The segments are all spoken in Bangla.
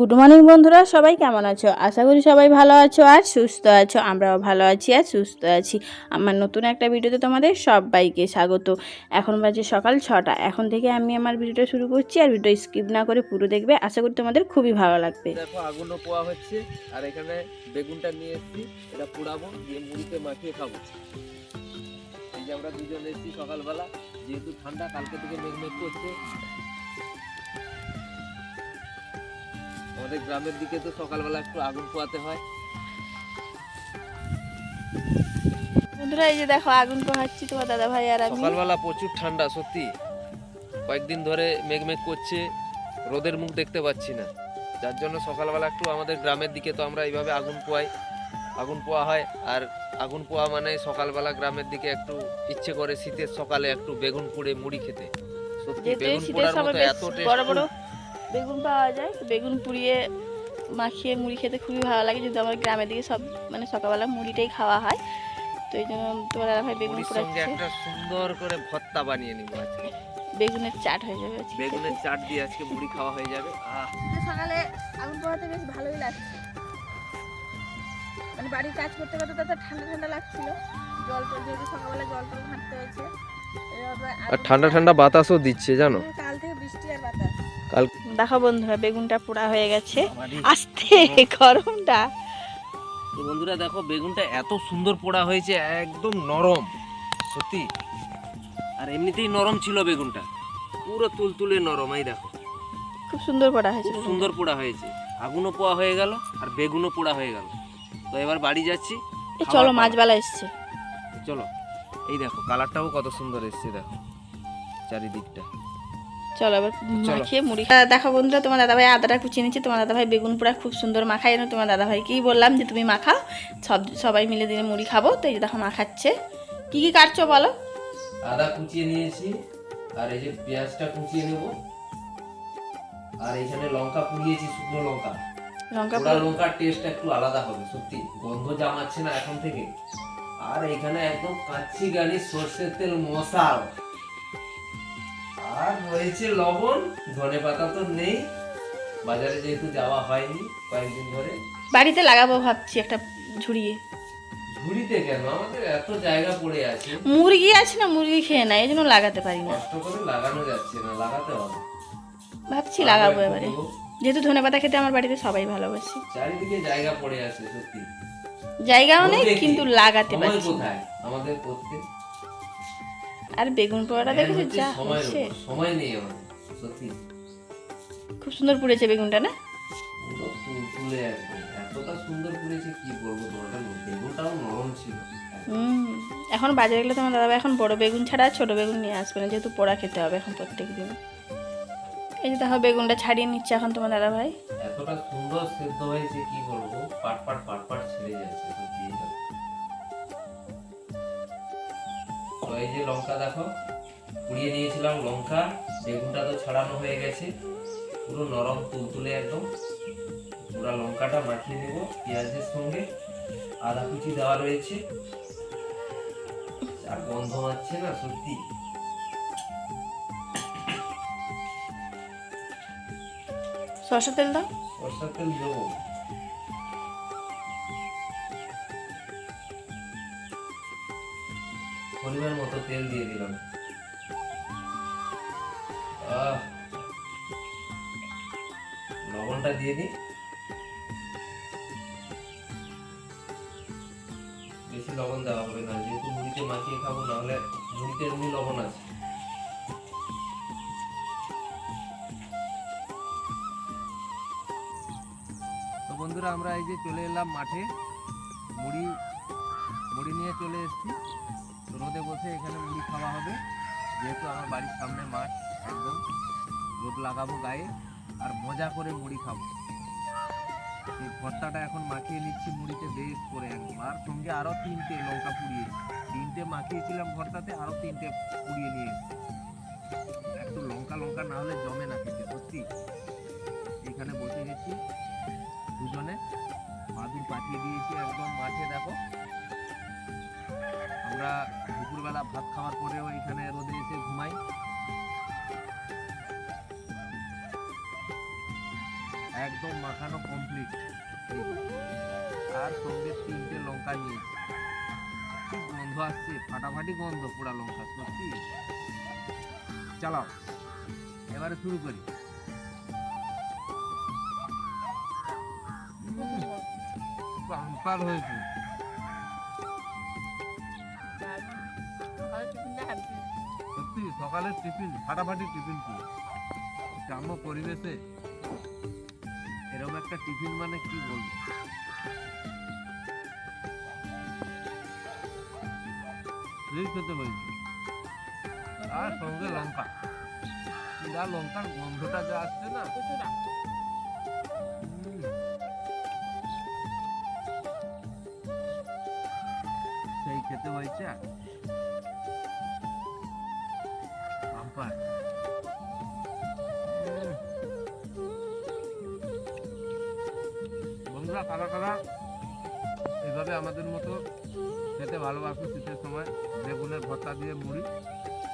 গুড মর্নিং বন্ধুরা, সবাই কেমন আছো? আশা করি সবাই ভালো আছো আর সুস্থ আছো, আমরাও ভালো আছি আর সুস্থ আছি। আমার নতুন একটা ভিডিওতে তোমাদের সবাইকে স্বাগত। এখন বাজে সকাল ছটা, এখন থেকে আমি আমার ভিডিওটা শুরু করছি আর ভিডিও স্কিপ না করে পুরো দেখবে, আশা করি তোমাদের খুবই ভালো লাগবে। দেখো, আগুনও পোয়া হচ্ছে, আর এখানে বেগুনটা নিয়ে এসেছি, এটা পোড়াবো, দিয়ে মুড়িতে মাখিয়ে খাব। এই যে আমরা দুজন এসেছি সকালবেলা, যেহেতু ঠান্ডা, কালকে থেকে মেঘ মেঘ করছে আমাদের গ্রামের দিকে তো সকালবেলা একটু আগুন পোয়াতে হয়। বন্ধুরা এই যে দেখো আগুন পোহাচ্ছি তোমার দাদা ভাই আর আমি। সকালবেলা প্রচুর ঠান্ডা সত্যি। কয়েকদিন ধরে মেঘ মেঘ করছে রোদের মুখ দেখতে পাচ্ছি না। যার জন্য সকালবেলা একটু আমাদের গ্রামের দিকে তো আমরা এইভাবে আগুন পোয়াই আগুন পোয়া হয়। আর আগুন পোয়া মানে সকালবেলা গ্রামের দিকে একটু ইচ্ছে করে শীতের সকালে একটু বেগুন পুড়ে মুড়ি খেতে। সত্যি বেগুন পোড়ার মতো এত টেস্ট বেগুন পাওয়া যায়। তো বেগুন পুড়িয়ে মাখিয়ে মুড়ি খেতে খুবই ভালো লাগে। যেহেতু আমার গ্রামের দিকে সব মানে সকালবেলা মুড়িটাই খাওয়া হয়। তো এই জন্য তোমার দাদা ভাই বেগুন পোড়াচ্ছে। একটা সুন্দর করে ভর্তা বানিয়ে নিব আজকে। বেগুনের চাট হয়ে যাবে বেগুনের চাট দিয়ে আজকে মুড়ি খাওয়া হয়ে যাবে। আহ। সকালে আগুন পোহাতে বেশ ভালোই লাগছে। মানে বাড়ির কাজ করতে করতে তো ঠান্ডা ঠান্ডা লাগছিল। জল টল যেহেতু সকালবেলা জল টল ঘাঁটতে হয়েছে আর ঠান্ডা ঠান্ডা বাতাসও দিচ্ছে জানো? কাল থেকে বৃষ্টি আর বাতাস। দেখো বন্ধুরা বেগুনটা পোড়া হয়ে গেছে। আস্তে গরমটা। তো বন্ধুরা দেখো বেগুনটা এত সুন্দর পোড়া হয়েছে একদম নরম। সত্যি। আর এমনিতেই নরম ছিল বেগুনটা। পুরো তুলতুলে নরম এই দেখো। খুব সুন্দর পোড়া হয়েছে খুব সুন্দর পোড়া হয়েছে। আগুনও পোড়া হয়ে গেল আর বেগুনও পোড়া হয়ে গেল। তো এবার বাড়ি যাচ্ছি। এই চলো পালা। মাছবালা এসছে। চলো। এই দেখো কালারটাও কত সুন্দর এসছে দেখো। চারিদিকটা। চলো এবার চলো। মাখিয়ে মুড়ি। দেখো বন্ধুরা তোমার দাদাভাই আদাটা কুচিয়ে নিচ্ছে। তোমার দাদাভাই বেগুন পোড়া খুব সুন্দর মাখায় না তোমার দাদাভাইকেই বললাম যে তুমি মাখাও। সব সবাই মিলে দিনে মুড়ি খাব। তো এই যে দেখো মাখাচ্ছে। কি কি কাটছো বলো? আদা কুচিয়ে নিয়েছি আর এই যে পেঁয়াজটা কুচিয়ে নেব। আর এখানে লঙ্কা পুড়িয়েছি শুকনো লঙ্কা। লঙ্কা পোড়া লঙ্কার টেস্ট একটু আলাদা হবে সত্যি। গন্ধ জামাচ্ছে না এখন থেকে। আর এখানে একদম কাচ্চি সর্ষের তেল মশাল। আর লবণ ধনে পাতা তো নেই। বাজারে যেহেতু যাওয়া হয়নি কয়েকদিন ধরে। বাড়িতে লাগাবো ভাবছি একটা ঝুড়িয়ে। ঝুড়িতে কেন? আমাদের এত জায়গা পড়ে আছে। মুরগি আছে না মুরগি খেয়ে না এই জন্য লাগাতে পারি না। কষ্ট করে লাগানো যাচ্ছে না লাগাতে হবে। ভাবছি লাগাবো এবারে। যেহেতু ধনে পাতা খেতে আমার বাড়িতে সবাই ভালোবাসি। চারিদিকে জায়গা পড়ে আছে সত্যি। জায়গা অনেক কিন্তু লাগাতে পারছি কোথায়? আমাদের করতে আর বেগুন পোড়াটা দেখেছ? যা হচ্ছে। সময় নেই সত্যি। খুব সুন্দর পুড়েছে বেগুনটা না? তুলে এতটা সুন্দর করেছে কি বলব তোমাটা বেগুনটাও নরম ছিল। হুম এখন বাজারে গেলে তোমার দাদা এখন বড় বেগুন ছাড়া ছোট বেগুন নিয়ে আসবে না যেহেতু পোড়া খেতে হবে এখন প্রত্যেক দিন এই যে দেখো বেগুনটা ছাড়িয়ে নিচ্ছে এখন তোমার দাদা ভাই এতটা সুন্দর সেদ্ধ হয়েছে কি বলব? পাট পাট তো এই যে লঙ্কা দেখো পুড়িয়ে নিয়েছিলাম লঙ্কা বেগুনটা তো ছাড়ানো হয়ে গেছে পুরো নরম তুলতুলে একদম। পুরো লঙ্কাটা মাখিয়ে নেব পেঁয়াজের সঙ্গে আদা কুচি দেওয়া রয়েছে। আর গন্ধ মারছে না সত্যি। সরষের তেল দাও সরষের তেল দেবো। পরিমাণ মতো তেল দিয়ে দিলাম। লবণটা দিয়ে দিই। বেশি লবণ দেওয়া হবে না, যেহেতু মুড়িতে মাখিয়ে খাব, নাহলে মুড়িতে এমনি লবণ আছে। বন্ধুরা, আমরা এই যে চলে এলাম মাঠে। মুড়ি মুড়ি নিয়ে চলে এসেছি। রোদে বসে এখানে মুড়ি খাওয়া হবে। যেহেতু আমার বাড়ির সামনে মাঠ, একদম রোদ লাগাবো গায়ে, আর মজা করে মুড়ি খাব। এই ভর্তাটা এখন মাখিয়ে নিচ্ছি মুড়িতে বেশ করে একদম আর সঙ্গে আরও তিনটে লঙ্কা পুড়িয়ে তিনটে মাখিয়েছিলাম ভর্তাতে আরও তিনটে পুড়িয়ে নিয়ে একটু লঙ্কা লঙ্কা না হলে জমে না খেতে, সত্যি। এখানে বসে গেছি দুজনে। মাদুর পাঠিয়ে দিয়েছি একদম মাঠে, দেখো। আমরা দুপুরবেলা ভাত খাওয়ার পরেও এখানে রোদে এসে ঘুমাই। একদম মাখানো কমপ্লিট আর সঙ্গে তিনটে লঙ্কা নিয়ে। গন্ধ আসছে, ফাটাফাটি গন্ধ পোড়া লঙ্কা সত্যি চালাও। এবারে শুরু করি। পাম্পার হয়েছে। সকালের টিফিন ফাটাফাটি টিফিন পুরো গ্রাম্য পরিবেশে এরকম একটা টিফিন মানে কি বলব? খেতে হয়েছে আর সঙ্গে লঙ্কা। যা লঙ্কার গন্ধটা যা আসছে না? সেই খেতে হয়েছে বন্ধুরা কারা কারা এইভাবে আমাদের মতো খেতে ভালোবাসো শীতের সময়। বেগুনের ভর্তা দিয়ে মুড়ি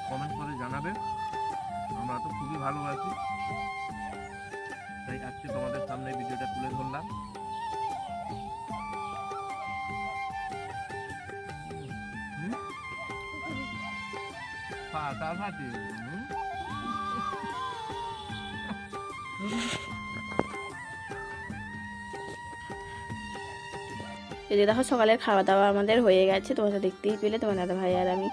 কমেন্ট করে জানাবে। আমরা তো খুবই ভালোবাসি। তাই আজকে তোমাদের সামনে ভিডিওটা তুলে ধরলাম? ফাটাফাটি হুম? এই যে দেখো সকালের খাওয়া দাওয়া আমাদের হয়ে গেছে তোমাদের দেখতেই পেলে তোমার দাদা ভাই আর আমি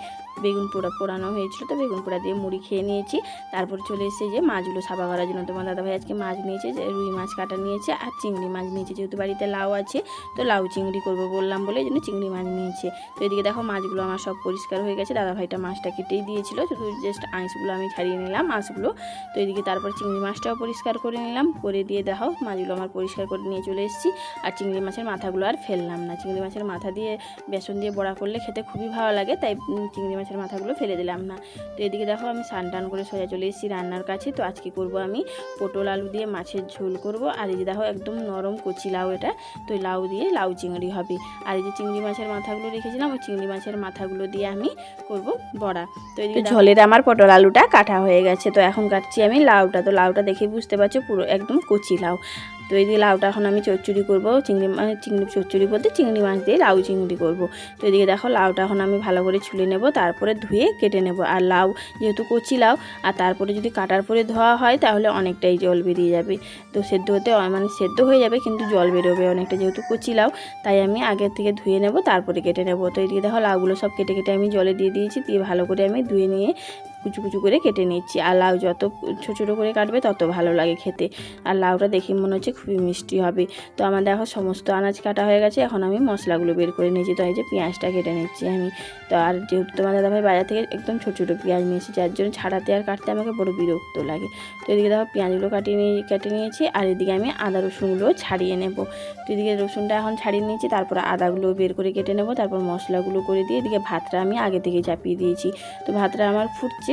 বেগুন পোড়া পোড়ানো হয়েছিল, তো বেগুন পোড়া দিয়ে মুড়ি খেয়ে নিয়েছি। তারপর চলে এসেছে যে মাছগুলো সাফা করার জন্য। তোমার দাদা ভাই আজকে মাছ নিয়েছে, যে রুই মাছ কাটা নিয়েছে আর চিংড়ি মাছ নিয়েছে। যেহেতু বাড়িতে লাউ আছে, তো লাউ চিংড়ি করব বললাম বলে এই জন্য চিংড়ি মাছ নিয়েছে। তো এদিকে দেখো মাছগুলো আমার সব পরিষ্কার হয়ে গেছে। দাদা ভাইটা মাছটা কেটেই দিয়েছিল, শুধু জাস্ট আঁশগুলো আমি ছাড়িয়ে নিলাম মাছগুলো। তো এদিকে তারপর চিংড়ি মাছটাও পরিষ্কার করে নিলাম। করে দিয়ে দেখো মাছগুলো আমার পরিষ্কার করে নিয়ে চলে এসেছি। আর চিংড়ি মাছের মাথাগুলো আর ফেললাম না। চিংড়ি মাছের মাথা দিয়ে বেসন দিয়ে বড়া করলে খেতে খুবই ভালো লাগে, তাই চিংড়ি মাছের মাথাগুলো ফেলে দিলাম না। তো এদিকে দেখো আমি স্নান টান করে সোজা চলে এসেছি রান্নার কাছে। তো আজকে করব আমি পটল আলু দিয়ে মাছের ঝোল করব। আর এই যে দেখো একদম নরম কচি লাউ এটা। তো এই লাউ দিয়ে লাউ চিংড়ি হবে। আর এই যে চিংড়ি মাছের মাথাগুলো রেখেছিলাম ওই চিংড়ি মাছের মাথাগুলো দিয়ে আমি করব বড়া। তো এদিকে ঝোলের আমার পটল আলুটা কাটা হয়ে গেছে। তো এখন কাটছি আমি লাউটা। তো লাউটা দেখে বুঝতে পারছ পুরো একদম কচি লাউ। তো এই লাউটা এখন আমি চচ্চড়ি করব। চিংড়ি মানে চিংড়ি চচ্চড়ি বলতে চিংড়ি মাছ দিয়ে লাউ চিংড়ি করব। তো এদিকে দেখো লাউটা এখন আমি ভালো করে ছুলে নেব, তারপরে ধুয়ে কেটে নেব। আর লাউ যেহেতু কচি লাউ, আর তারপরে যদি কাটার পরে ধোয়া হয় তাহলে অনেকটাই জল বেরিয়ে যাবে। তো সেদ্ধ হতে মানে সেদ্ধ হয়ে যাবে কিন্তু জল বেরোবে অনেকটা যেহেতু কচি লাউ, তাই আমি আগের থেকে ধুয়ে নেব, তারপরে কেটে নেব। তো এদিকে দেখো লাউগুলো সব কেটে কেটে আমি জলে দিয়ে দিয়েছি, দিয়ে ভালো করে আমি ধুয়ে নিয়ে কুচু কুচু করে কেটে নিচ্ছি। আর লাউ যত ছোটো ছোটো করে কাটবে তত ভালো লাগে খেতে। আর লাউটা দেখে মনে হচ্ছে খুবই মিষ্টি হবে। তো আমার দেখো সমস্ত আনাজ কাটা হয়ে গেছে। এখন আমি মশলাগুলো বের করে নিয়েছি। তো এই যে পেঁয়াজটা কেটে নিচ্ছি আমি। তো আর যেহেতু তোমার দাদাভাই বাজার থেকে একদম ছোটো ছোটো পেঁয়াজ নিয়েছি যার জন্য ছাড়াতে আর কাটতে আমাকে বড় বিরক্ত লাগে। তো এদিকে দেখো পেঁয়াজগুলো কাটিয়ে নিয়ে, কেটে নিয়েছি। আর এদিকে আমি আদা রসুনগুলো ছাড়িয়ে নেব। তো এদিকে রসুনটা এখন ছাড়িয়ে নিয়েছি। তারপর আদাগুলো বের করে কেটে নেব। তারপর মশলাগুলো করে দিয়ে এদিকে ভাতটা আমি আগে থেকে চাপিয়ে দিয়েছি। তো ভাতটা আমার ফুটছে।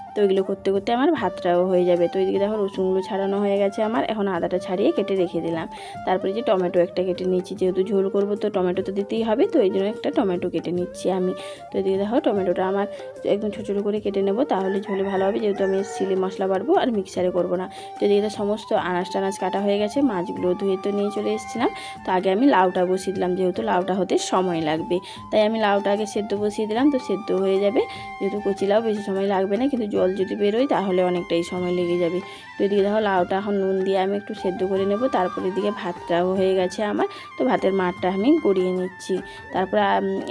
তো এগুলো করতে করতে আমার ভাতটাও হয়ে যাবে। তো এদিকে দেখো রসুনগুলো ছাড়ানো হয়ে গেছে আমার। এখন আদাটা ছাড়িয়ে কেটে রেখে দিলাম। তারপরে যে টমেটো একটা কেটে নিচ্ছি যেহেতু ঝোল করব তো টমেটো তো দিতেই হবে। তো এই জন্য একটা টমেটো কেটে নিচ্ছি আমি। তো এদিকে দেখো টমেটোটা আমার একদম ছোটো ছোটো করে কেটে নেব। তাহলে ঝোলে ভালো হবে। যেহেতু আমি সিলে মশলা বাড়বো আর মিক্সারে করব না। তো এদিকে সমস্ত আনাজ টানাজ কাটা হয়ে গেছে। মাছগুলো ধুয়ে তো নিয়ে চলে এসেছিলাম। তো আগে আমি লাউটা বসিয়ে দিলাম। যেহেতু লাউটা হতে সময় লাগবে। তাই আমি লাউটা আগে সেদ্ধ বসিয়ে দিলাম। তো সেদ্ধ হয়ে যাবে। যেহেতু কচি লাউ বেশি সময় লাগবে না। কিন্তু জল যদি বেরোয় তাহলে অনেকটাই সময় লেগে যাবে। তো এদিকে দেখো লাউটা এখন নুন দিয়ে আমি একটু সেদ্ধ করে নেব। তারপর এদিকে ভাতটাও হয়ে গেছে আমার। তো ভাতের মাঠটা আমি গড়িয়ে নিচ্ছি। তারপরে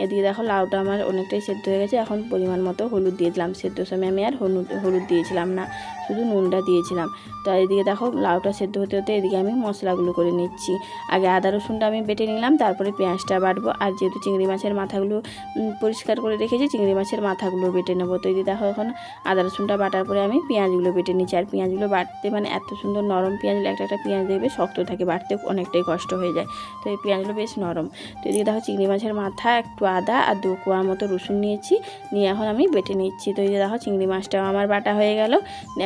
এদিকে দেখো লাউটা আমার অনেকটাই সেদ্ধ হয়ে গেছে। এখন পরিমাণ মতো হলুদ দিয়ে দিলাম। সেদ্ধর সময় আমি আর হলুদ হলুদ দিয়েছিলাম না। শুধু নুনটা দিয়েছিলাম। তো এদিকে দেখো লাউটা সেদ্ধ হতে হতে এদিকে আমি মশলাগুলো করে নিচ্ছি। আগে আদা রসুনটা আমি বেটে নিলাম। তারপরে পেঁয়াজটা বাটবো। আর যেহেতু চিংড়ি মাছের মাথাগুলো পরিষ্কার করে রেখেছি, চিংড়ি মাছের মাথাগুলো বেটে নেব। তো এদিকে দেখো এখন আদা রসুনটা বাটার পরে আমি পেঁয়াজগুলো বেটে নিচ্ছি। আর পেঁয়াজগুলো বাটতে মানে এত সুন্দর নরম পেঁয়াজ একটা একটা পেঁয়াজ দেখবে শক্ত থাকে, বাটতে অনেকটাই কষ্ট হয়ে যায়। তো এই পেঁয়াজগুলো বেশ নরম। তো এদিকে দেখো চিংড়ি মাছের মাথা, একটু আদা আর দু কোয়া মতো রসুন নিয়েছি। নিয়ে এখন আমি বেটে নিচ্ছি। তো এই দেখো চিংড়ি মাছটাও আমার বাটা হয়ে গেল।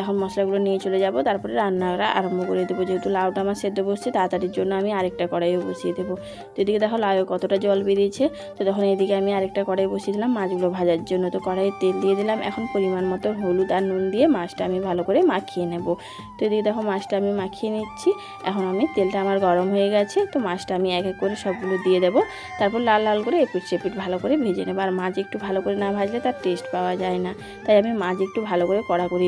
এখন মশলাগুলো নিয়ে চলে যাব। তারপরে রান্নাটা আরম্ভ করে দেবো। যেহেতু লাউটা আমার সেদ্ধ বসছে, তাড়াতাড়ির জন্য আমি আরেকটা কড়াইও বসিয়ে দেবো। তো এদিকে দেখো লাউ কতটা জল বেরিয়েছে। তো তখন এদিকে আমি আরেকটা কড়াই বসিয়ে দিলাম মাছগুলো ভাজার জন্য। তো কড়াইয়ে তেল দিয়ে দিলাম। এখন পরিমাণ মতো হলুদ হলুদ আর নুন দিয়ে মাছটা আমি ভালো করে মাখিয়ে নেব। তো এদিকে দেখো মাছটা আমি মাখিয়ে নিচ্ছি। এখন আমি তেলটা আমার গরম হয়ে গেছে, তো মাছটা আমি এক এক করে সবগুলো দিয়ে দেবো। তারপর লাল লাল করে এপিট সেপিট ভালো করে ভেজে নেব। আর মাছ একটু ভালো করে না ভাজলে তার টেস্ট পাওয়া যায় না। তাই আমি মাছ একটু ভালো করে কড়া করি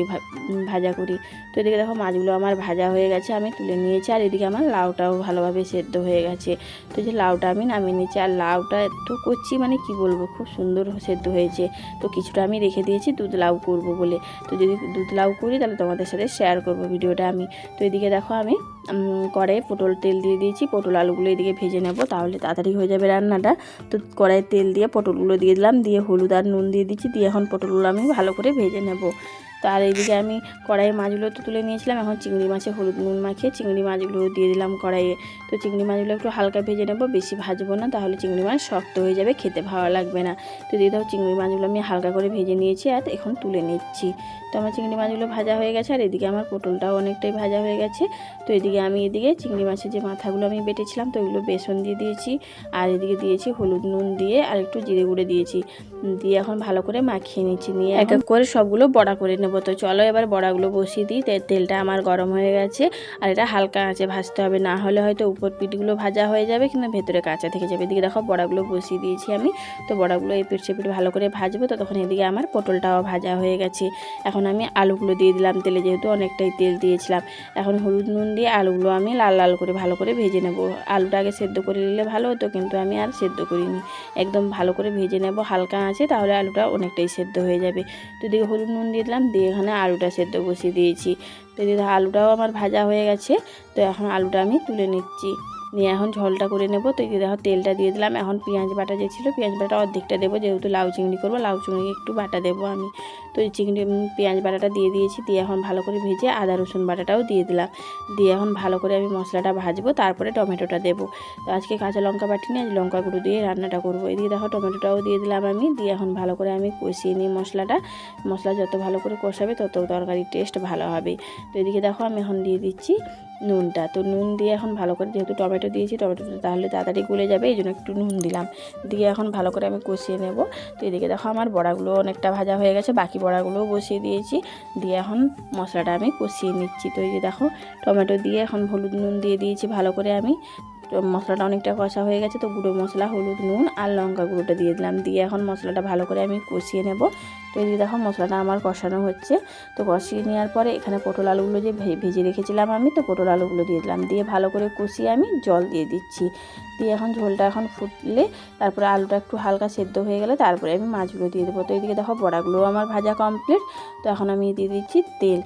ভাজা করি। তো এদিকে দেখো মাছগুলো আমার ভাজা হয়ে গেছে, আমি তুলে নিয়েছি। আর এদিকে আমার লাউটাও ভালোভাবে সেদ্ধ হয়ে গেছে। তো যে লাউটা আমি নামিয়ে নিয়েছি আর লাউটা তো করছি মানে কি বলব, খুব সুন্দর সেদ্ধ হয়েছে। তো কিছুটা আমি রেখে দিয়েছি, দুধ লাউ করব বলে। তো যদি দুধ লাউ করি, তাহলে তোমাদের সাথে শেয়ার করব ভিডিওটা আমি। তো এদিকে দেখো আমি কড়াইয়ে পটল তেল দিয়ে দিয়েছি। পটল আলুগুলো এদিকে ভেজে নেব, তাহলে তাড়াতাড়ি হয়ে যাবে রান্নাটা। তো কড়াইয়ে তেল দিয়ে পটলগুলো দিয়ে দিলাম, দিয়ে হলুদ আর নুন দিয়ে দিচ্ছি, দিয়ে এখন পটলগুলো আমি ভালো করে ভেজে নেব। তো আর এইদিকে আমি কড়াইয়ে মাছগুলো তো তুলে নিয়েছিলাম, এখন চিংড়ি মাছে হলুদ নুন মাখিয়ে চিংড়ি মাছগুলো দিয়ে দিলাম কড়াইয়ে। তো চিংড়ি মাছগুলো একটু হালকা ভেজে নেব, বেশি ভাজবো না, তাহলে চিংড়ি মাছ শক্ত হয়ে যাবে, খেতে ভালো লাগবে না। তো দিয়ে দাও চিংড়ি মাছগুলো আমি হালকা করে ভেজে নিয়েছি আর এখন তুলে নিচ্ছি। আমার চিংড়ি মাছগুলো ভাজা হয়ে গেছে আর এদিকে আমার পটলটাও অনেকটাই ভাজা হয়ে গেছে। তো এদিকে আমি এদিকে চিংড়ি মাছের যে মাথাগুলো আমি বেটেছিলাম তো ওইগুলো বেসন দিয়ে দিয়েছি আর এদিকে দিয়েছি হলুদ নুন দিয়ে আর একটু জিরে গুঁড়ে দিয়েছি। দিয়ে এখন ভালো করে মাখিয়ে নিচ্ছি নিয়ে এক এক করে সবগুলো বড়া করে নেব। তো চলো এবার বড়াগুলো বসিয়ে দিই তেলটা আমার গরম হয়ে গেছে আর এটা হালকা আঁচে ভাজতে হবে। না হলে হয়তো উপর পিঠগুলো ভাজা হয়ে যাবে কিন্তু ভেতরে কাঁচা থেকে যাবে। এদিকে দেখো বড়াগুলো বসিয়ে দিয়েছি আমি। তো বড়াগুলো এই পিঠ সেপিট ভালো করে ভাজবো। তো তখন এদিকে আমার পটলটাও ভাজা হয়ে গেছে। এখন আমি আলুগুলো দিয়ে দিলাম, তেলে যেহেতু অনেকটাই তেল দিয়েছিলাম। এখন হলুদ নুন দিয়ে আলুগুলো আমি লাল লাল করে ভালো করে ভেজে নেব। আলুটা আগে সেদ্ধ করে নিলে ভালো হতো, কিন্তু আমি আর সেদ্ধ করিনি। একদম ভালো করে ভেজে নেব, হালকা আছে, তাহলে আলুটা অনেকটাই সেদ্ধ হয়ে যাবে। তো এদিকে হলুদ নুন দিয়ে দিলাম, দিয়ে এখানে আলুটা সেদ্ধ বসিয়ে দিয়েছি। তো এদিকে আলুটাও আমার ভাজা হয়ে গেছে, তো এখন আলুটা আমি তুলে নিচ্ছি। নিয়ে এখন ঝোলটা করে নেব। তো দেখো তেলটা দিয়ে দিলাম, এখন পেঁয়াজ বাটা যে ছিল, পেঁয়াজ বাটা অর্ধেকটা দেবো, যেহেতু লাউ চিংড়ি করব, লাউ চিংড়ি একটু বাটা দেবো আমি। তো এই চিংড়ি পেঁয়াজ বাটাটা দিয়ে দিয়েছি। দিয়ে এখন ভালো করে ভেজে আদা, রসুন বাটাটাও দিয়ে দিলাম। দিয়ে এখন ভালো করে আমি মশলাটা ভাজবো, তারপরে টমেটোটা দেবো। তো আজকে কাঁচা লঙ্কা বাটি নিয়ে আজ লঙ্কা গুঁড়ো দিয়ে রান্নাটা করব। এদিকে দেখো টমেটোটাও দিয়ে দিলাম আমি। দিয়ে এখন ভালো করে আমি কষিয়ে নিই মশলাটা। মশলা যত ভালো করে কষাবে, তত তরকারির টেস্ট ভালো হবে। তো এদিকে দেখো আমি এখন দিয়ে দিচ্ছি নুনটা। তো নুন দিয়ে এখন ভালো করে, যেহেতু টমেটো দিয়েছি, টমেটোটা তাহলে তাড়াতাড়ি গলে যাবে, এই জন্য একটু নুন দিলাম। দিয়ে এখন ভালো করে আমি কষিয়ে নেব। তো এদিকে দেখো আমার বড়াগুলো অনেকটা ভাজা হয়ে গেছে, বাকি বড়াগুলোও বসিয়ে দিয়েছি। দিয়ে এখন মশলাটা আমি কষিয়ে নিচ্ছি। তো এই যে দেখো, টমেটো দিয়ে এখন হলুদ নুন দিয়ে দিয়েছি ভালো করে আমি। তো মশলাটা অনেকটা কষা হয়ে গেছে, তো গুঁড়ো মশলা, হলুদ, নুন আর লঙ্কা গুঁড়োটা দিয়ে দিলাম। দিয়ে এখন মশলাটা ভালো করে আমি কষিয়ে নেব। তো এদিকে দেখো মশলাটা আমার কষানো হচ্ছে। তো কষিয়ে নেওয়ার পরে এখানে পটল আলুগুলো যে ভেজে রেখেছিলাম আমি, তো পটল আলুগুলো দিয়ে দিলাম। দিয়ে ভালো করে কষিয়ে আমি জল দিয়ে দিচ্ছি। দিয়ে এখন ঝোলটা এখন ফুটলে তারপরে আলুটা একটু হালকা সেদ্ধ হয়ে গেলে তারপরে আমি মাছগুলো দিয়ে দেবো। তো এদিকে দেখো বড়াগুলোও আমার ভাজা কমপ্লিট তো এখন আমি দিয়ে দিচ্ছি তেল।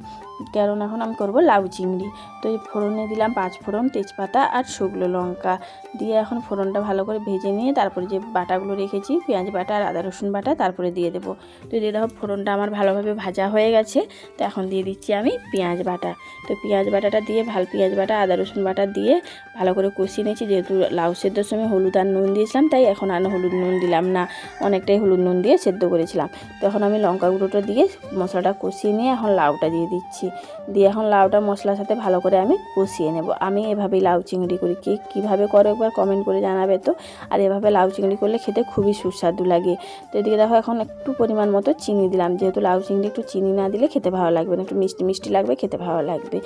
কারণ এখন আমি করব লাউ চিংড়ি। তো এই ফোড়নে দিলাম পাঁচ ফোড়ন, তেজপাতা আর শুকনো লঙ্কা। দিয়ে এখন ফোড়নটা ভালো করে ভেজে নিয়ে তারপরে যে বাটাগুলো রেখেছি, পেঁয়াজ বাটা আর আদা রসুন বাটা, তারপরে দিয়ে দেবো। তো দিয়ে দেখো ফোড়নটা আমার ভালোভাবে ভাজা হয়ে গেছে, তো এখন দিয়ে দিচ্ছি আমি পেঁয়াজ বাটা। তো পেঁয়াজ বাটাটা দিয়ে ভালো পেঁয়াজ বাটা, আদা রসুন বাটা দিয়ে ভালো করে কষিয়ে নিয়েছি, যেহেতু লাউ সেদ্ধর সময় হলুদ আর নুন দিয়েছিলাম, তাই এখন আর হলুদ নুন দিলাম না। অনেকটাই হলুদ নুন দিয়ে সেদ্ধ করেছিলাম। তো এখন আমি লঙ্কা গুঁড়োটা দিয়ে মশলাটা কষিয়ে নিয়ে এখন লাউটা দিয়ে দিচ্ছি। দিয়ে এখন লাউটা মশলার সাথে ভালো করে আমি কষিয়ে নেব। আমি এভাবেই লাউ চিংড়ি করি। কে কীভাবে করো একবার কমেন্ট করে জানাবে তো? আর এভাবে লাউ চিংড়ি করলে খেতে খুবই সুস্বাদু লাগে। তো এদিকে দেখো এখন একটু পরিমাণ মতো চিনি দিলাম। যেহেতু লাউ চিংড়ি একটু চিনি না দিলে খেতে ভালো লাগবে না। একটু মিষ্টি মিষ্টি লাগবে, খেতে ভালো লাগবে।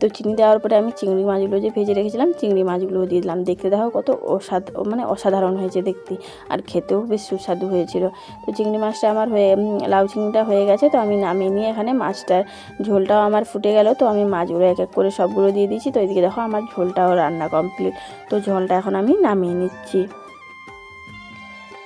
তো চিনি দেওয়ার পরে আমি চিংড়ি মাছগুলো যে ভেজে রেখেছিলাম, চিংড়ি মাছগুলো দিয়ে দিলাম। দেখতে দেখো কত অসাধ মানে অসাধারণ হয়েছে দেখতে। আর খেতেও বেশ সুস্বাদু হয়েছিল। তো চিংড়ি মাছটা আমার হয়ে লাউ চিংড়িটা হয়ে গেছে। তো আমি নামিয়ে নিয়ে এখানে মাছটার ঝোলটাও আমার ফুটে গেল, তো আমি মাছগুলো এক এক করে সবগুলো দিয়ে দিচ্ছি তো এদিকে দেখো আমার ঝোলটাও রান্না কমপ্লিট তো ঝোলটা এখন আমি নামিয়ে নিচ্ছি।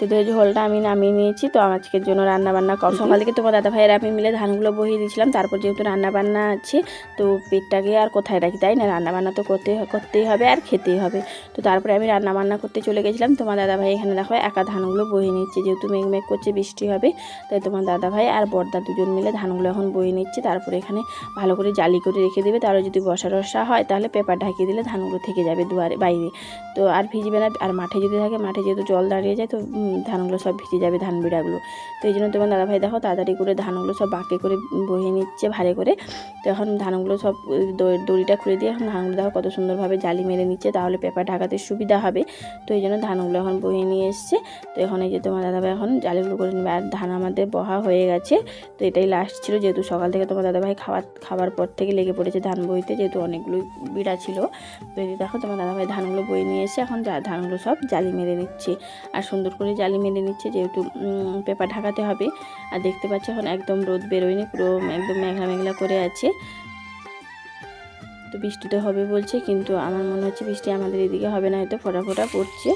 তো ঝোলটা আমি নামিয়ে নিয়েছি তো আজকের জন্য রান্না বান্না কম সকাল থেকে তোমার দাদা ভাইয়ের আমি মিলে ধানগুলো বহিয়ে দিয়েছিলাম তারপর যেহেতু রান্না বান্না আছে তো পেটটাকে আর কোথায় রাখি তাই না? রান্নাবান্না তো করতে করতেই হবে আর খেতেই হবে। তো তারপরে আমি রান্নাবান্না করতে চলে গেছিলাম তোমার দাদা ভাই এখানে দেখো একা ধানগুলো বহিয়ে নিচ্ছে যেহেতু মেঘ মেঘ করছে বৃষ্টি হবে তাই তোমার দাদা ভাই আর বর্দা দুজন মিলে ধানগুলো এখন বয়ে নিচ্ছে তারপরে এখানে ভালো করে জালি করে রেখে দেবে তাহলে যদি বসা রসা হয় তাহলে পেপার ঢাকিয়ে দিলে ধানগুলো থেকে যাবে দুয়ারে বাইরে। তো আর ভিজবে না আর মাঠে যদি থাকে মাঠে যেহেতু জল দাঁড়িয়ে যায় তো ধানগুলো সব ভিজে যাবে, ধান বিড়াগুলো। তো এই জন্য তোমার দাদাভাই দেখো তাড়াতাড়ি করে ধানগুলো সব বাঁকে করে বহিয়ে নিচ্ছে ভারে করে। তো এখন ধানগুলো সব দড়ি- দড়িটা খুলে দিয়ে এখন ধানগুলো দেখো কত সুন্দরভাবে জালি মেরে নিচ্ছে, তাহলে পেপার ঢাকাতে সুবিধা হবে। তো এই জন্য ধানগুলো এখন বহিয়ে নিয়ে এসছে। তো এখন এই যে তোমার দাদাভাই এখন জালিগুলো করে নেবে, আর ধান আমাদের বহা হয়ে গেছে। তো এটাই লাস্ট ছিল, যেহেতু সকাল থেকে তোমার দাদাভাই খাবার খাবার পর থেকে লেগে পড়েছে ধান বইতে, যেহেতু অনেকগুলো বিড়া ছিল। তো এই দেখো তোমার দাদাভাই ধানগুলো বয়ে নিয়ে এসে এখন ধানগুলো সব জালি মেরে নিচ্ছে। আর সুন্দর করে জালি মেরে নিচ্ছে, যেহেতু পেপার ঢাকাতে হবে। আর দেখতে পাচ্ছ এখন একদম রোদ বেরোয়নি, পুরো একদম মেঘলা মেঘলা করে আছে। তো বৃষ্টি তো হবে বলছে, কিন্তু আমার মনে হচ্ছে বৃষ্টি আমাদের এদিকে হবে না, হয়তো ফোটা ফোটা পড়ছে।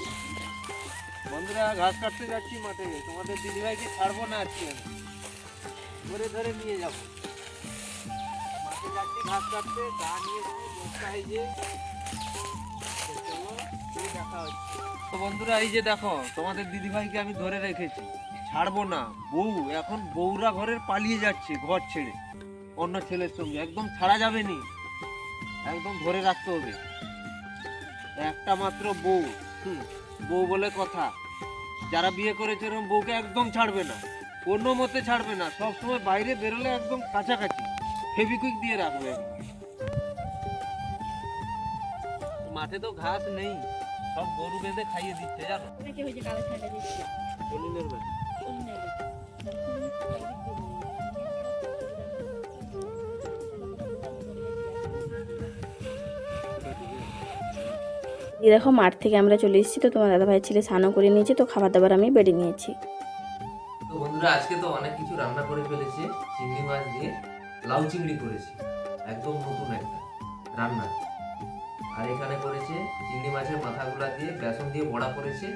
ঘাস কাটতে যাচ্ছি মাঠে, তোমাদের দিদিভাইকে ছাড়বো না আজকে? ধরে নিয়ে যাব। মাঠে যাচ্ছি ঘাস কাটতে দেখা হচ্ছে। তো বন্ধুরা, এই যে দেখো, তোমাদের দিদিভাইকে আমি ধরে রেখেছি। ছাড়বো না। বউ, এখন বউরা ঘরের পালিয়ে যাচ্ছে, ঘর ছেড়ে। অন্য ছেলের সঙ্গে। একদম ছাড়া যাবে নি। একদম ধরে রাখতে হবে। একটা মাত্র বউ। হুম, বউ বলে কথা। যারা বিয়ে করেছে এরকম বউকে একদম ছাড়বে না। কোনো মতে ছাড়বে না। সব সময় বাইরে বেরোলে একদম কাছাকাছি। ফেভিকুইক দিয়ে রাখবে। মাঠে তো ঘাস নেই। সব গরু বেঁধে খাইয়ে দিচ্ছে জানো? বাড়ি। দেখো মাঠ থেকে আমরা চলে এসেছি তো তোমার দাদাভাইয়ের ছেলে স্নানও করে নিয়েছি তো খাবার দাবার আমি বেড়ে নিয়েছি। তো বন্ধুরা আজকে তো অনেক কিছু রান্না করে ফেলেছে চিংড়ি মাছ দিয়ে লাউ চিংড়ি করেছি একদম নতুন একটা রান্না। আর এখানে করেছে চিংড়ি মাছের মাথাগুলা দিয়ে, বেসন দিয়ে বড়া করেছে,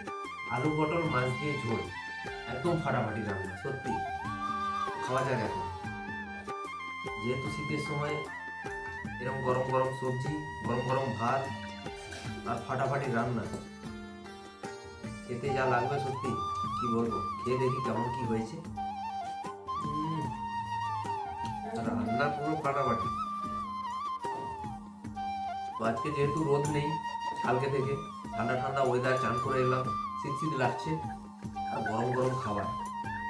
আলু পটল, মাছ দিয়ে ঝোল। একদম ফাটাফাটি রান্না, সত্যি। খাওয়া যাক এখন। যেহেতু শীতের সময় এরকম গরম গরম সবজি, গরম গরম ভাত আর ফাটাফাটি রান্না, খেতে যা লাগবে সত্যি, কি বলব? খেয়ে দেখি কেমন কি হয়েছে। রান্না পুরো ফাটাফাটি। তো আজকে যেহেতু রোদ নেই, কালকে থেকে ঠান্ডা ঠান্ডা ওয়েদার চান করে এলাম, শীত শীত লাগছে, আর গরম গরম খাবার।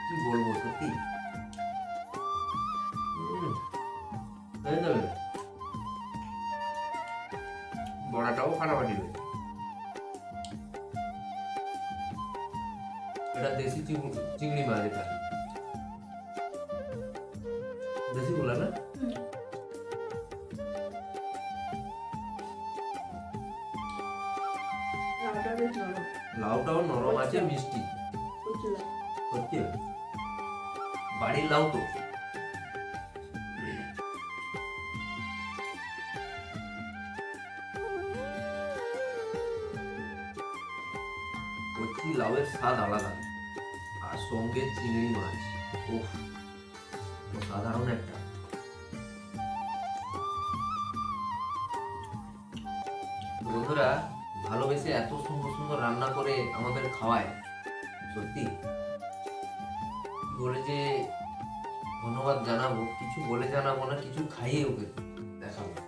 কি বলব সত্যি? বড়াটাও ফাটাফাটি লাউটাও নরম আছে মিষ্টি। সত্যি বাড়ির লাউ তো। কচি লাউয়ের স্বাদ আলাদা। আর সঙ্গে চিংড়ি মাছ। সাধারণ একটা। আমাদের খাওয়ায়, সত্যি। বলে যে, ধন্যবাদ জানাব, কিছু বলে জানাব না, কিছু খাইয়ে ওকে দেখাবো।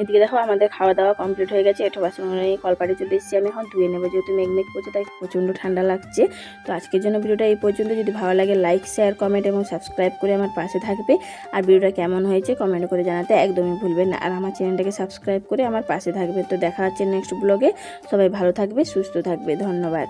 এদিকে দেখো, আমাদের খাওয়া দাওয়া কমপ্লিট হয়ে গেছে। একটু বাসন নিয়ে কলপাড়ে চলে এসেছি আমি এখন, ধুয়ে নেব যেহেতু মেঘ মেঘ করছে, তাই প্রচণ্ড ঠান্ডা লাগছে। তো আজকের জন্য ভিডিওটা এই পর্যন্ত। যদি ভালো লাগে লাইক শেয়ার কমেন্ট এবং সাবস্ক্রাইব করে আমার পাশে থাকবে। আর ভিডিওটা কেমন হয়েছে কমেন্ট করে জানাতে একদমই ভুলবেন না। আর আমার চ্যানেলটাকে সাবস্ক্রাইব করে আমার পাশে থাকবে। তো দেখা হচ্ছে নেক্সট ব্লগে সবাই ভালো থাকবে, সুস্থ থাকবে। ধন্যবাদ।